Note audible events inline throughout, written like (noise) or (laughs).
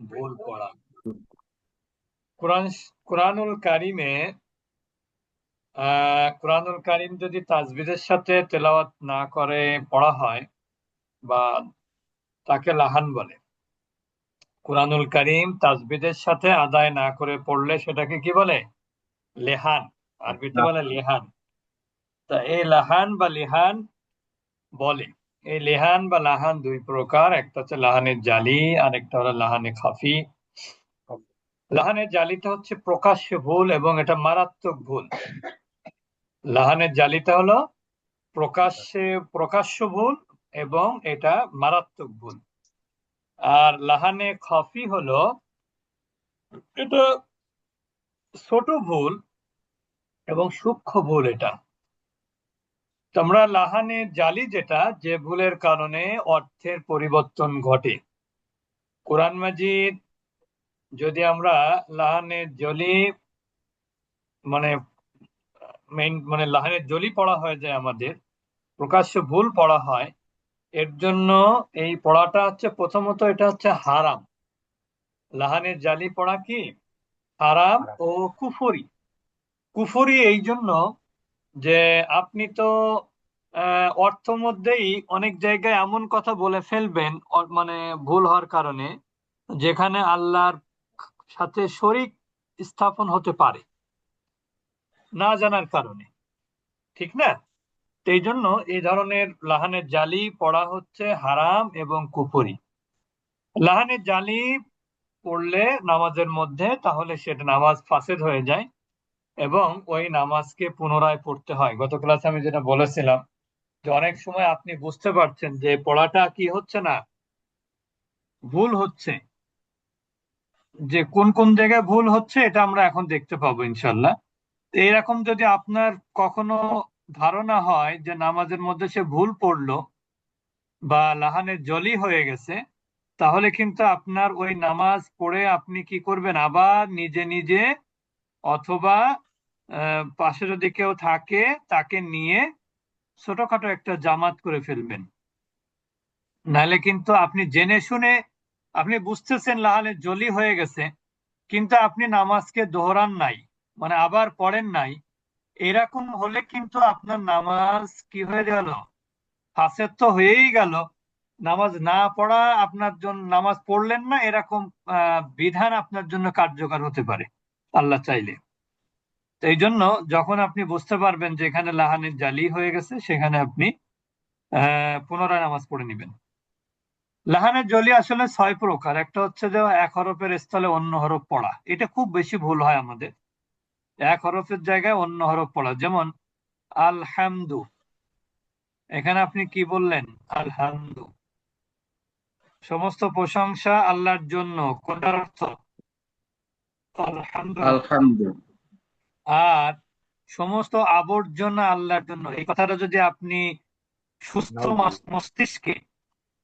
ভুল পড়া কোরআন কোরআনুল কারিমে কোরআনুল কারিম যদি তাজবিদের সাথে তেলাওয়াত না করে, পড়া হয় বা তাকে লাহান বলে, কোরআনুল কারিম তাজবিদের সাথে আদায় না করে পড়লে সেটাকে কি বলে? লেহান। আরবিতে বলে লেহান। তা এই লাহান বা লেহান বলে। এই লেহান বা লাহান দুই প্রকার, একটা হচ্ছে লাহানের জালি আর একটা হলো লাহানে খাফি। লাহানের জালিটা হচ্ছে প্রকাশ্য ভুল এবং এটা মারাত্মক ভুল। লাহানের জালিটা হলো প্রকাশ্যে, প্রকাশ্য ভুল এবং এটা মারাত্মক ভুল। আর লাহানে খাফি হলো এটা ছোট ভুল এবং সূক্ষ্ম ভুল এটা। তোমরা লাহানে জালি যেটা, যে ভুলের কারণে অর্থের পরিবর্তন ঘটে। কোরআন মাজিদ, যদি আমরা লাহানে জলি মানে মেইন মানে লাহানের জলি পড়া হয়ে যায় আমাদের, প্রকাশ্য ভুল পড়া হয়, এর জন্য এই পড়াটা হচ্ছে প্রথমত এটা হচ্ছে হারাম। লাহানের জালি পড়া কি? হারাম ও কুফরি। কুফরি এই জন্য যে আপনি তো অর্থ মধ্যেই অনেক জায়গায় এমন কথা বলে ফেলবেন মানে ভুল হওয়ার কারণে, যেখানে আল্লাহর সাথে শরিক স্থাপন হতে পারে, না জানার কারণে। ঠিক না? এই জন্য এই ধরনের লাহানের জালি পড়া হচ্ছে হারাম এবং কুপুরি লাহানের জালি পড়লে নামাজের মধ্যে তাহলে সেটা নামাজ ফাসেদ হয়ে যায় এবং ওই নামাজকে পুনরায় পড়তে হয়। গত ক্লাসে আমি যেটা বলেছিলাম যে অনেক সময় আপনি বুঝতে পারছেন যে পড়াটা কি হচ্ছে না, ভুল হচ্ছে। যে কোন কোন জায়গায় ভুল হচ্ছে এটা আমরা এখন দেখতে পাবো ইনশাল্লাহ এইরকম যদি আপনার কখনো ধারণা হয় যে নামাজের মধ্যে সে ভুল পড়ল বা লাহানের জলি হয়ে গেছে, তাহলে কিন্তু আপনার ওই নামাজ পড়ে আপনি কি করবেন? আবার নিজে নিজে অথবা পাশে যদি কেউ থাকে, তাকে নিয়ে ছোটখাটো একটা জামাত করে ফেলবেন। নাহলে কিন্তু আপনি জেনে শুনে, আপনি বুঝতেছেন লাহালে জলি হয়ে গেছে, কিন্তু আপনি নামাজকে দোহরান নাই মানে আবার পড়েন নাই। এরকম হলে কিন্তু আপনার নামাজ কি হয়ে গেল? ফাঁসের তো হয়েই গেল। নামাজ না পড়া আপনার জন্য, নামাজ পড়লেন না, এরকম বিধান আপনার জন্য কার্যকর হতে পারে, আল্লাহ চাইলে। এই জন্য যখন আপনি বুঝতে পারবেন যে এখানে লাহানের জালি হয়ে গেছে, সেখানে আপনি পুনরায় নামাজ পড়ে নেবেন। লাহানের জলি আসলে ছয় প্রকার। একটা হচ্ছে যে এক হরফের স্থলে অন্য হরফ পড়া। এটা খুব বেশি ভুল হয় আমাদের। এক হরফের জায়গায় অন্য হরফ পড়া। যেমন, আলহামদু। এখানে আপনি কি বললেন? আলহামদু। সমস্ত প্রশংসা আল্লাহর জন্য। কোনটার অর্থ? আলহামদু। আর সমস্ত আবর্জনা আল্লাহর জন্য। এই কথাটা যদি আপনি সুস্থ মস্তিষ্কে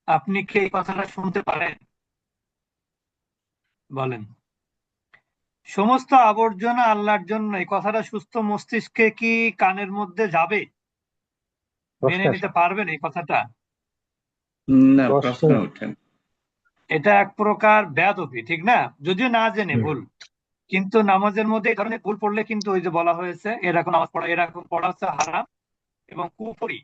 আপনি কি এই কথাটা শুনতে পারেন? বলেন। সমস্ত আবর্জনা আল্লাহর জন্য এই কথাটা সুস্থ মস্তিষ্কে কি কানের মধ্যে যাবে? মেনে নিতে পারবেন এই কথাটা? এটা এক প্রকার ব্যাধপি ঠিক না? যদিও না জেনে ভুল। কিন্তু নামাজের মধ্যে এই ধরনের ভুল পড়লে কিন্তু ওই যে বলা হয়েছে এরকম নামাজ পড়া এরকম পড়া হচ্ছে হারাম এবং কুপুরি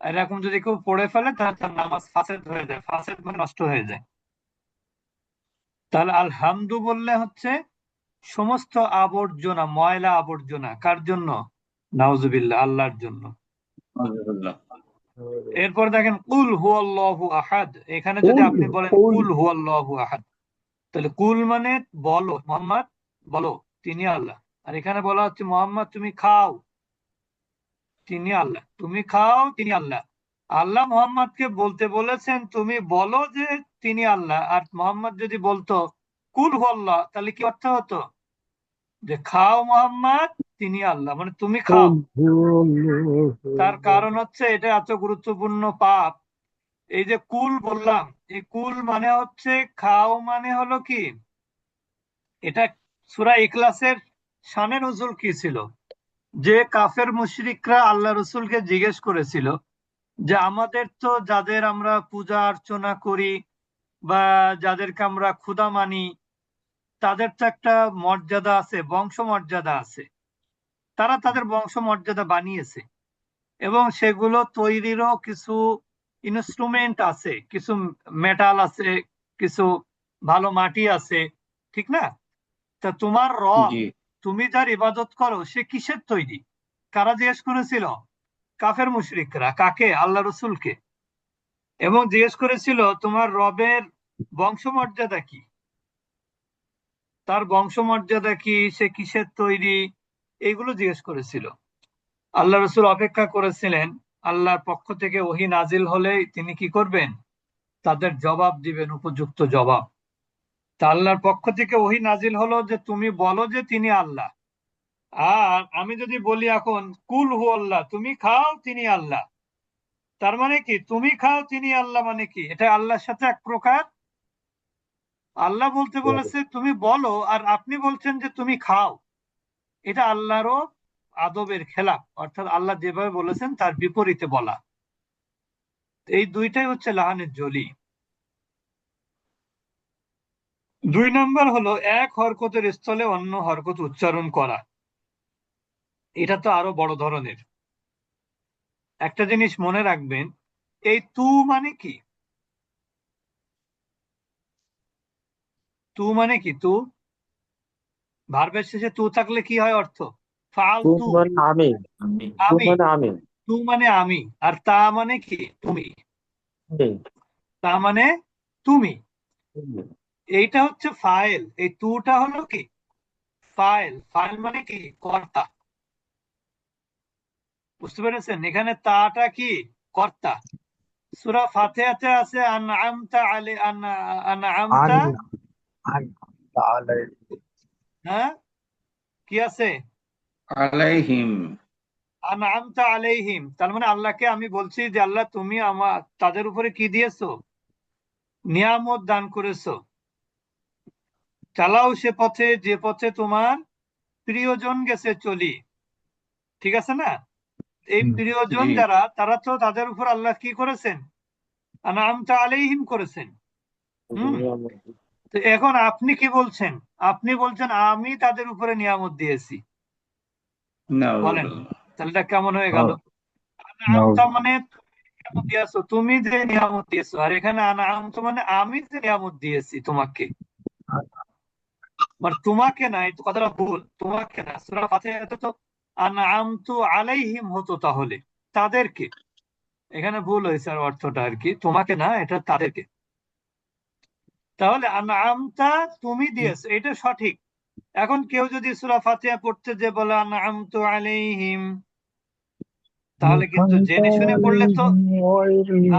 এরকম যদি কেউ পড়ে ফেলে তাহলে তার নামাজ ফাসেদ হয়ে যায় ফাসেদ মানে নষ্ট হয়ে যায়। তাহলে আলহামদু বললে হচ্ছে সমস্ত আবর্জনা ময়লা আবর্জনা কার জন্য? নাউজুবিল্লাহ আল্লাহর জন্য। এরপর দেখেন কুল হুয়াল্লাহু আহাদ। এখানে যদি আপনি বলেন কুল হুয়াল্লাহু আহাদ তাহলে কুল মানে বলো মোহাম্মদ। বলো তিনি আল্লাহ। আর এখানে বলা হচ্ছে মোহাম্মদ তুমি খাও। তিনি আল্লাহ। তুমি খাও তিনি আল্লাহ। আল্লাহ মোহাম্মদকে বলতে বলেছেন তুমি বলো যে তিনি আল্লাহ। আর মোহাম্মদ যদি বলতো কুল আল্লাহ তাহলে কি অর্থ হতো? যে খাও মোহাম্মদ তিনি আল্লাহ। মানে তুমি খাও। তার কারণ হচ্ছে এটা এত গুরুত্বপূর্ণ পাপ। এই যে কুল বললাম এই কুল মানে হচ্ছে খাও মানে হলো কি? এটা সুরা ইকলাসের শানে নজুল কি ছিল? যে কাফের মুশরিকরা আল্লাহ রসুলকে জিজ্ঞেস করেছিল যে আমাদের তো যাদের আমরা পূজা অর্চনা করি বা যাদেরকে আমরা ক্ষুধা মানি, তাদের তো একটা মর্যাদা আছে, বংশ মর্যাদা আছে। তারা তাদের বংশ মর্যাদা বানিয়েছে এবং সেগুলো তৈরিরও কিছু ইনস্ট্রুমেন্ট আছে, কিছু মেটাল আছে, কিছু ভালো মাটি আছে, ঠিক না? তা তোমার রব তুমি যার ইবাদত করো সে কিসের তৈরি? কারা জিজ্ঞেস করেছিল? কাফের মুশরিকরা। কাকে? আল্লাহ রসুলকে। এবং জিজ্ঞেস করেছিল তোমার রবের বংশমর্যাদা কি? তার বংশমর্যাদা কি? সে কিসের তৈরি? এইগুলো জিজ্ঞেস করেছিল। আল্লাহ রসুল অপেক্ষা করেছিলেন আল্লাহর পক্ষ থেকে ওহি নাজিল হলে তিনি কি করবেন? তাদের জবাব দিবেন উপযুক্ত জবাব। তা আল্লাহর পক্ষ থেকে ওহি নাজিল হলো যে তুমি বলো যে তিনি আল্লাহ। আর আমি যদি বলি এখন কুল হু আল্লাহ তুমি খাও তিনি আল্লাহ। তার মানে কি? তুমি খাও তিনি আল্লাহ মানে কি? এটা আল্লাহর সাথে এক প্রকার। আল্লাহ বলতে বলেছে তুমি বলো আর আপনি বলছেন যে তুমি খাও। এটা আল্লাহরও আদবের খেলাফ। অর্থাৎ আল্লাহ যেভাবে বলেছেন তার বিপরীতে বলা। এই দুইটাই হচ্ছে লাহানের জলি। দুই নম্বর হলো এক হরকতের স্থলে অন্য হরকত উচ্চারণ করা। এটা তো আরও বড় ধরনের। একটা জিনিস মনে রাখবেন এই তু মানে কি? তু মানে কি? তু? ভার্বের শেষে তু থাকলে কি হয় অর্থ? ফাল তু তু। মানে আমি। মানে আমি। তু মানে আমি। আর তা মানে কি? তুমি। তা মানে তুমি। এইটা হচ্ছে ফাইল এই তুটা হলো কি? ফাইল ফাইল মানে কি? কর্তা। বুঝতে পেরেছেন? এখানে তাটা কি? কর্তা। সূরা ফাতিহাতে আছে আনআমতা আলে আনআমতা হ্যাঁ? কি আছে? আলাইহিম। আনআমতা আলাইহিম। তার মানে আল্লাহকে আমি বলছি যে আল্লাহ তুমি আমার তাদের উপরে কি দিয়েছ? নিয়ামত দান করেছ। চালাও সে পথে যে পথে তোমার প্রিয়জন গেছে চলি। ঠিক আছে না? এই প্রিয়জন যারা তারা তো তাদের উপর আল্লাহ কি করেছেন? আনআমতা আলাইহিম করেছেন। হুম। তো এখন আপনি কি বলছেন? আপনি বলছেন আমি তাদের উপরে নিয়ামত দিয়েছি। বলেন। তাহলে এটা কেমন হয়ে গেল? আনআমতা মানে তুমি যে নিয়ামত দিয়েছ আর এখানে আনআমতা মানে আমি যে নিয়ামত দিয়েছি তোমাকে। মানে তোমাকে না এই কথাটা ভুল তোমাকে না সূরা ফাতিহাতে তো আনআমতু আলাইহিম হতো তাহলে তাদেরকে। এখানে ভুল হয়েছে আর অর্থটা আর কি তোমাকে না এটা তাদেরকে। তাহলে আনআমতা তুমি দিয়েছ এটা সঠিক। এখন কেউ যদি সুরা ফাতিহা পড়তে যে বলে আনআমতু আলাইহিম তাহলে কিন্তু জেনে শুনে পড়লে তো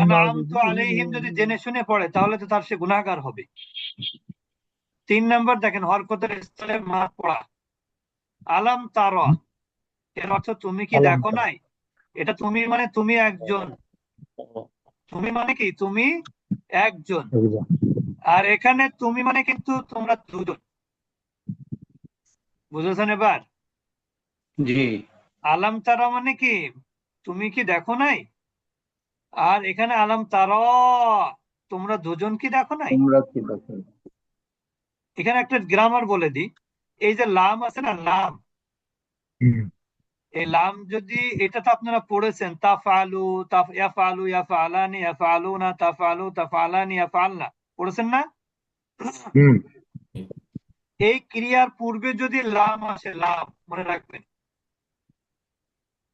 আনআমতু আলাইহিম যদি জেনে শুনে পড়ে তাহলে তো তার সে গুনাহগার হবে। তিন নম্বর দেখেন হরকতের স্থলে মা পড়া। আলাম তারা। এর অর্থ তুমি কি দেখো নাই? এটা তুমি মানে তুমি একজন। তুমি মানে কি? তুমি একজন। আর এখানে তুমি মানে কিন্তু তোমরা দুজন। বুঝেছেন এবার? জি। আলাম তারা মানে কি? তুমি কি দেখো নাই? আর এখানে আলাম তারা। তোমরা দুজন কি দেখো নাই? তোমরা কি দেখো এখানে একটা গ্রামার বলে দিই। এই যে লাম আছে না লাম? এই লাম যদি এটা তো আপনারা পড়েছেন পড়েছেন না? এই ক্রিয়ার পূর্বে যদি লাম আসে লাম মনে রাখবেন।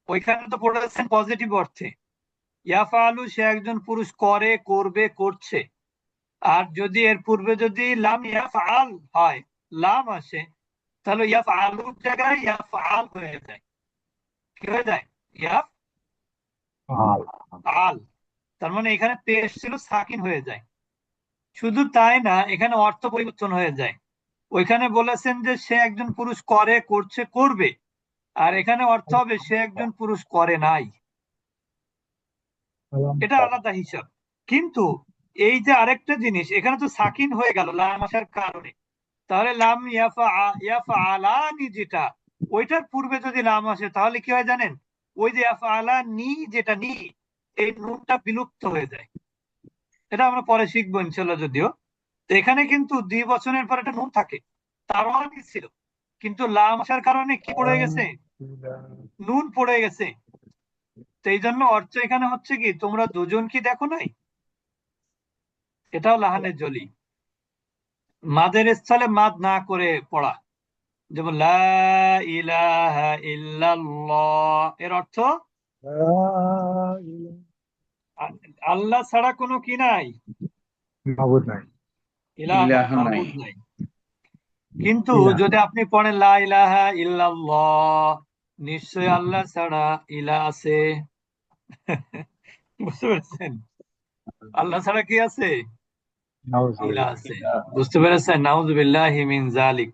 ওইখানে তো পড়েছেন পজিটিভ অর্থে। ইয়াফআলু সে একজন পুরুষ করে করবে করছে। আর যদি এর পূর্বে যদি লাম ইয়াফআল হয় লাম আসে তাহলে ইয়াফআলুর জায়গায় ইয়াফআল হয়ে যায়। কি হয়ে যায়? ইয়াফ আল তার মানে এখানে পেশ ছিল সাকিন হয়ে যায়। শুধু তাই না এখানে অর্থ পরিবর্তন হয়ে যায়। ওইখানে বলেছেন যে সে একজন পুরুষ করে করছে করবে। আর এখানে অর্থ হবে সে একজন পুরুষ করে নাই। এটা আলাদা হিসাব। কিন্তু এই যে আরেকটা জিনিস, এখানে তো সাকিন হয়ে গেল লাম আসার কারণে। তাহলে লাম ইয়াফা ইয়াফা আলানি যেটা, ওইটার পূর্বে যদি লাম আসে, তাহলে কি হয় জানেন? ওই যে ইয়াফা আলা নি যেটা নি, এই নুনটা বিলুপ্ত হয়ে যায়। এটা আমরা পরে শিখব ইনশাল্লাহ যদিও। এখানে কিন্তু দুই বছরের পর একটা নুন থাকে। তার মানে ছিল? কিন্তু লাম আসার কারণে কি পড়ে গেছে? নুন পড়ে গেছে। তো এই জন্য অর্থ এখানে হচ্ছে কি, তোমরা দুজন কি দেখো নাই? এটাও লাহানের জলি। মাদের স্থলে মাদ না করে পড়া। যেমন লা ইলাহা এর অর্থ? আল্লাহ ছাড়া কোনো কি নাই? কিন্তু যদি আপনি পড়েন লা ইলাহা ইল্লাল্লাহ নিশ্চয় আল্লাহ ছাড়া ইলা আছে। (laughs) বুঝতে পেরেছেন? আল্লাহ ছাড়া কি আছে? বুঝতে পেরেছেন? নাউজুবিল্লাহি মিন জালিক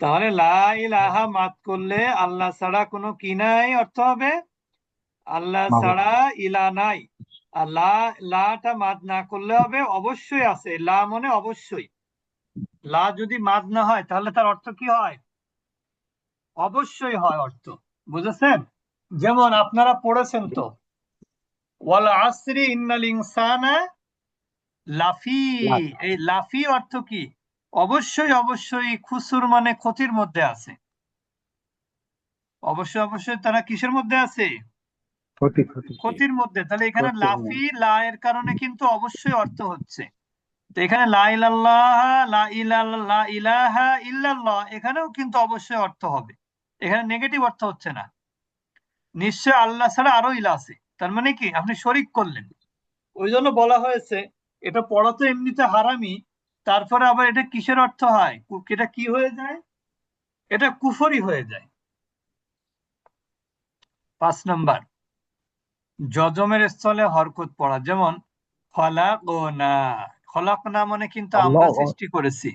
তাহলে লা ইলাহা মাত করলে আল্লাহ ছাড়া কোনো কি নাই? অর্থ হবে আল্লাহ ছাড়া ইলা নাই। আর লা লাটা মাদ না করলে হবে অবশ্যই আছে। লা মানে অবশ্যই। লা যদি মাদ না হয় তাহলে তার অর্থ কি হয়? অবশ্যই হয় অর্থ। বুঝেছেন? যেমন আপনারা পড়েছেন তো ওয়াল আসরি ইন্নাল ইনসানা লাফি। এই লাফি অর্থ কি? অবশ্যই অবশ্যই খুসুর মানে ক্ষতির মধ্যে আছে। অবশ্যই অবশ্যই তারা কিসের মধ্যে আছে? ক্ষতি ক্ষতি। ক্ষতির মধ্যে। তাহলে এখানে লাফি লা এর কারণে কিন্তু অবশ্যই অর্থ হচ্ছে। তো এখানে লা ইলাল্লাহ লা ইলাল্লাহ ইলাহা ইল্লাল্লাহ এখানেও কিন্তু অবশ্যই অর্থ হবে। এখানে নেগেটিভ অর্থ হচ্ছে না। নিশ্চয় আল্লাহ ছাড়া আরও ইলা আছে। তার মানে কি? আপনি শরিক করলেন। ওই জন্য বলা হয়েছে এটা পড়া তো এমনিতে হারামি তারপরে আবার এটা কিসের অর্থ হয়? এটা কি হয়ে যায়? এটা কুফরি হয়ে যায়। পাঁচ নাম্বার যজমের স্থলে হরকত পড়া। যেমন খলাকনা। খলাকনা মানে কিন্তু আমরা সৃষ্টি করেছি।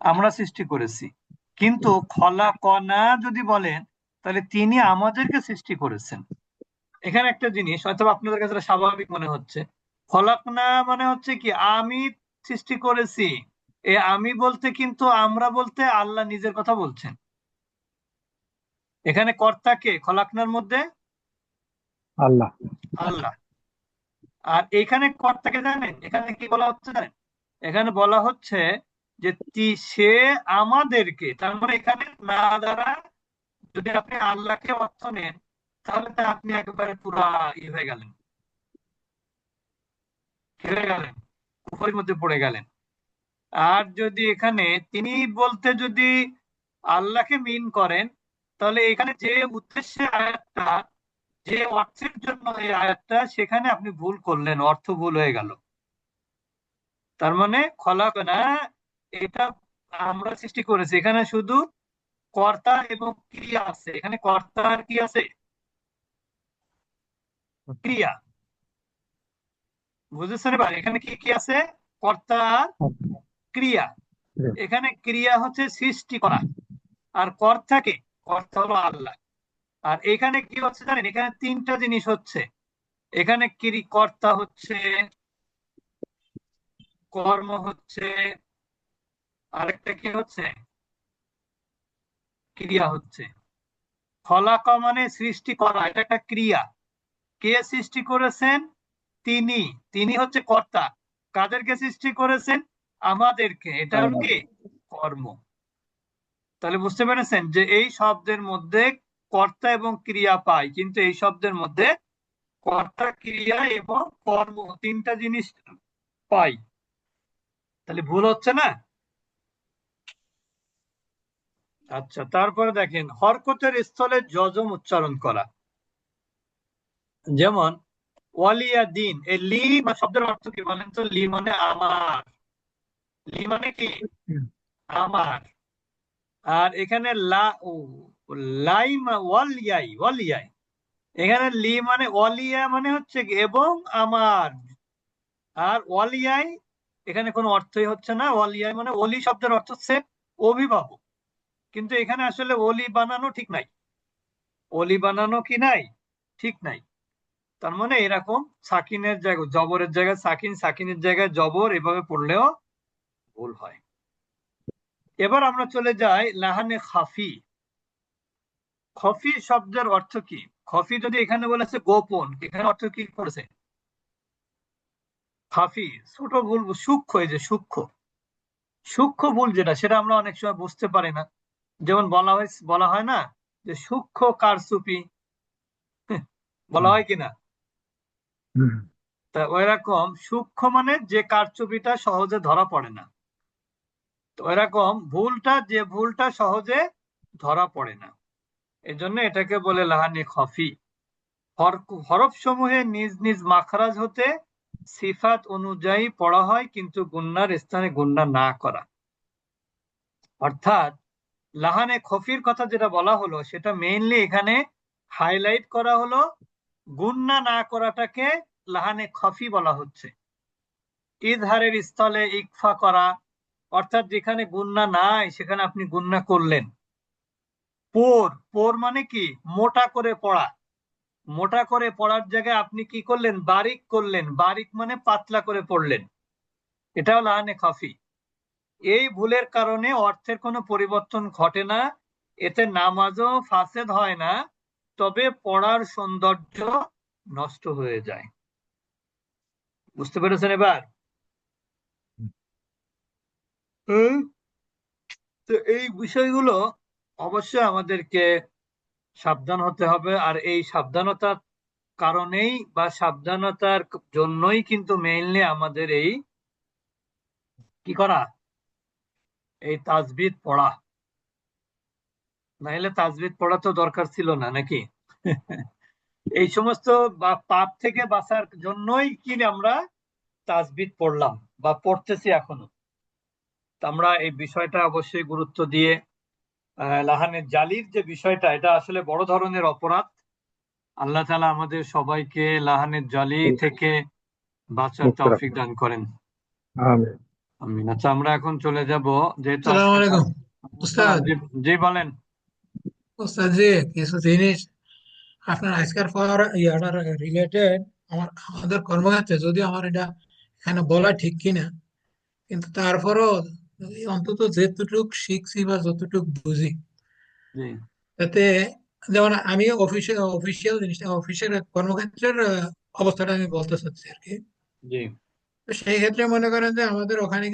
আমরা সৃষ্টি করেছি। কিন্তু খলাকনা যদি বলেন তাহলে তিনি আমাদেরকে সৃষ্টি করেছেন। এখানে একটা জিনিস হয়তো আপনাদের কাছে স্বাভাবিক মনে হচ্ছে। খলাকনা মানে হচ্ছে কি আমি সৃষ্টি করেছি। এ আমি বলতে কিন্তু আমরা বলতে আল্লাহ নিজের কথা বলছেন। এখানে কর্তাকে খলাকনার মধ্যে? আল্লাহ। আল্লাহ। আর এখানে কর্তাকে জানেন? এখানে কি বলা হচ্ছে জানেন? এখানে বলা হচ্ছে যে তি- সে আমাদেরকে তার মানে এখানে না দ্বারা যদি আপনি আল্লাহকে অর্থ নেন তাহলে তো আপনি একেবারে পুরা ই হয়ে গেলেন। হেরে গেলেন, কুফরের মধ্যে পড়ে গেলেন। আর যদি এখানে তিনি বলতে যদি আল্লাহকে মিন করেন, তাহলে এখানে যে উদ্দেশ্যে আয়াতটা, যে অর্থের জন্য এই আয়াতটা, সেখানে আপনি ভুল করলেন, অর্থ ভুল হয়ে গেল। তার মানে খলাকনা, এটা আমরা সৃষ্টি করেছি। এখানে শুধু কর্তা এবং ক্রিয়া আছে। এখানে কর্তা আর কি আছে? ক্রিয়া। বুঝেছেন এবার এখানে কি কি আছে? কর্তা ক্রিয়া। এখানে ক্রিয়া হচ্ছে সৃষ্টি করা। আর কর্তাকে, কর্তা হলো আল্লাহ। আর এখানে কি হচ্ছে জানেন? এখানে তিনটা জিনিস হচ্ছে। এখানে ক্রি, কর্তা হচ্ছে, কর্ম হচ্ছে, আরেকটা কি হচ্ছে? ক্রিয়া হচ্ছে। খলাকা মানে সৃষ্টি করা, এটা একটা ক্রিয়া। কে সৃষ্টি করেছেন? তিনি তিনি হচ্ছে কর্তা। কাদেরকে সৃষ্টি করেছেন? আমাদেরকে। এটা হলো কি? কর্ম। তাহলে বুঝতে পেরেছেন যে এই শব্দের মধ্যে কর্তা এবং ক্রিয়া পাই, কিন্তু এই শব্দের মধ্যে কর্তা, ক্রিয়া এবং কর্ম তিনটা জিনিস পাই। তাহলে ভুল হচ্ছে না? আচ্ছা তারপরে দেখেন, হরকতের স্থলে যজম উচ্চারণ করা। যেমন ওয়ালিয়া দিন এই লি শব্দের অর্থ কি বলেন তো? লি মানে আমার। লি মানে কি? আমার। আর এখানে লা ও লাই ওয়ালিয়াই ওয়ালিয়াই। এখানে লি মানে ওয়ালিয়া মানে হচ্ছে কি? এবং আমার। আর ওয়ালিয়াই এখানে কোনো অর্থই হচ্ছে না। ওয়ালিয়াই মানে ওলি শব্দের অর্থ হচ্ছে অভিভাবক। কিন্তু এখানে আসলে ওলি বানানো ঠিক নাই। ওলি বানানো কি নাই? ঠিক নাই। তার মানে এরকম সাকিনের জায়গায় জবরের জায়গায় সাকিন, সাকিনের জায়গায় জবর, এভাবে পড়লেও ভুল হয়। এবার আমরা চলে যাই লাহানে খাফি। খফি শব্দের অর্থ কি? খফি যদি এখানে বলেছে গোপন, এখানে অর্থ কি করেছে? খাফি, ছোট ভুল, সূক্ষ্ম, এই যে সূক্ষ্ম। সূক্ষ্ম ভুল যেটা, সেটা আমরা অনেক সময় বুঝতে পারি না। যেমন বলা হয় বলা হয় না যে সূক্ষ্ম কারচুপি। বলা হয় কিনা? তা ওইরকম সূক্ষ্ম মানে যে কারচুপিটা সহজে ধরা পড়ে না। ওইরকম ভুলটা, যে ভুলটা সহজে ধরা পড়ে না। এটাকে বলে লাহানি খফি। হরফ সমূহে নিজ নিজ মাখরাজ হতে সিফাত অনুযায়ী পড়া হয়, কিন্তু গুন্নার স্থানে গুন্না না করা। অর্থাৎ লাহানে খফির কথা যেটা বলা হলো, সেটা মেইনলি এখানে হাইলাইট করা হলো গুন্না না করাটাকে লাহানে খফি বলা হচ্ছে। ইজহারের স্থলে ইকফা করা, অর্থাৎ যেখানে গুন্না নাই, সেখানে আপনি গুন্না করলেন। পোর পোর মানে কি? মোটা করে পড়া। মোটা করে পড়ার জায়গায় আপনি কি করলেন? বারিক করলেন। বারিক মানে পাতলা করে পড়লেন। এটাও লাহানে খাফি। এই ভুলের কারণে অর্থের কোনো পরিবর্তন ঘটে না। এতে নামাজও ফাসেদ হয় না। তবে পড়ার সৌন্দর্য নষ্ট হয়ে যায়। বুঝতে পেরেছেন এবার? তো এই বিষয়গুলো অবশ্যই আমাদেরকে সাবধান হতে হবে, আর এই সাবধানতার কারণেই বা সাবধানতার জন্যই কিন্তু মেইনলি আমাদের এই কি করা? এই তাজবিদ পড়া। নাইলে তাজবিদ পড়া তো দরকার ছিল না নাকি? (laughs) এই সমস্ত বা- পাপ থেকে বাঁচার জন্যই কি আমরা তাজবিদ পড়লাম বা পড়তেছি এখনও। আমরা এই বিষয়টা অবশ্যই গুরুত্ব দিয়ে আহ, লাহানের জালির যে বিষয়টা এটা আসলে বড় ধরনের অপরাধ। আল্লাহ তাআলা আমাদের সবাইকে লাহানের জালি থেকে বাঁচার। তৌফিক দান করেন। আমিন। আচ্ছা আমরা এখন চলে যাব যেহেতু জি বলেন। জি কিছু জিনিস আপনার আজকের পর ইয়াটার রিলেটেড আমার আমাদের কর্মক্ষেত্রে যদি আমার এটা এখানে বলা ঠিক কিনা কিন্তু তারপরও অন্তত যেতটুক শিখছি বা যতটুক বুঝি তাতে যেমন আমি অফিসে অফিসিয়াল জিনিসটা অফিসের কর্মক্ষেত্রের অবস্থাটা আমি বলতে চাচ্ছি আর কি। তো সেই ক্ষেত্রে মনে করেন যে আমাদের ওখানে